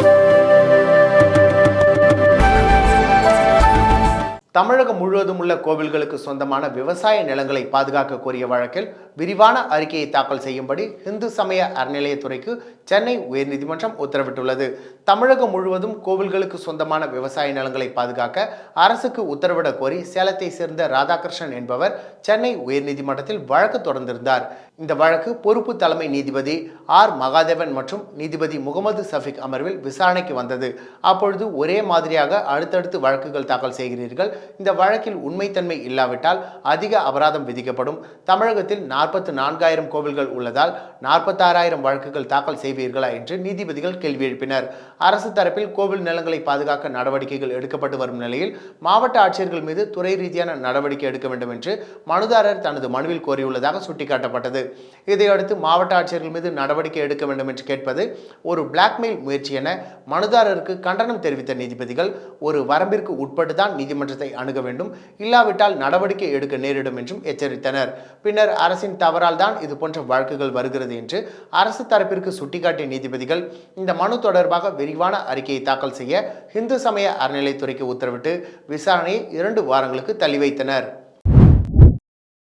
Thank you. தமிழகம் முழுவதும் உள்ள கோவில்களுக்கு சொந்தமான விவசாய நிலங்களை பாதுகாக்க கோரிய வழக்கில் விரிவான அறிக்கையை தாக்கல் செய்யும்படி இந்து சமய அறநிலையத்துறைக்கு சென்னை உயர்நீதிமன்றம் உத்தரவிட்டுள்ளது. தமிழகம் முழுவதும் கோவில்களுக்கு சொந்தமான விவசாய நிலங்களை பாதுகாக்க அரசுக்கு உத்தரவிட கோரி சேலத்தை சேர்ந்த ராதாகிருஷ்ணன் என்பவர் சென்னை உயர்நீதிமன்றத்தில் வழக்கு தொடர்ந்திருந்தார். இந்த வழக்கு பொறுப்பு தலைமை நீதிபதி ஆர். மகாதேவன் மற்றும் நீதிபதி முகமது சஃபிக் அமர்வில் விசாரணைக்கு வந்தது. அப்பொழுது ஒரே மாதிரியாக அடுத்தடுத்து வழக்குகள் தாக்கல் செய்கிறீர்கள். இந்த வழக்கில் உண்மைத்தன்மை இல்லாவிட்டால் அதிக அபராதம் விதிக்கப்படும். தமிழகத்தில் நாற்பத்து நான்காயிரம் கோவில்கள் உள்ளதால் நாற்பத்தாறாயிரம் வழக்குகள் தாக்கல் செய்வீர்களா என்று நீதிபதிகள் கேள்வி எழுப்பினர். அரசு தரப்பில் கோவில் நிலங்களை பாதுகாக்க நடவடிக்கைகள் எடுக்கப்பட்டு வரும் நிலையில் மாவட்ட ஆட்சியர்கள் மீது துறை ரீதியான நடவடிக்கை எடுக்க வேண்டும் என்று மனுதாரர் தனது மனுவில் கோரியுள்ளதாக சுட்டிக்காட்டப்பட்டது. இதையடுத்து மாவட்ட ஆட்சியர்கள் மீது நடவடிக்கை எடுக்க வேண்டும் என்று கேட்பது ஒரு பிளாக்மெயில் முயற்சி என மனுதாரருக்கு கண்டனம் தெரிவித்த நீதிபதிகள் ஒரு வரம்பிற்கு உட்பட்டு தான் நீதிமன்றத்தை அணுக வேண்டும். இல்லாவிட்டால் நடவடிக்கை எடுக்க நேரிடும் என்றும் எச்சரித்தனர். பின்னர் அரசின் தவறால் தான் இது போன்ற வழக்குகள் வருகிறது என்று அரசு தரப்பிற்கு சுட்டிக்காட்டிய நீதிபதிகள் இந்த மனு தொடர்பாக விரிவான அறிக்கையை தாக்கல் செய்ய இந்து சமய அறநிலைத்துறைக்கு உத்தரவிட்டு விசாரணையை இரண்டு வாரங்களுக்கு தள்ளி வைத்தனர்.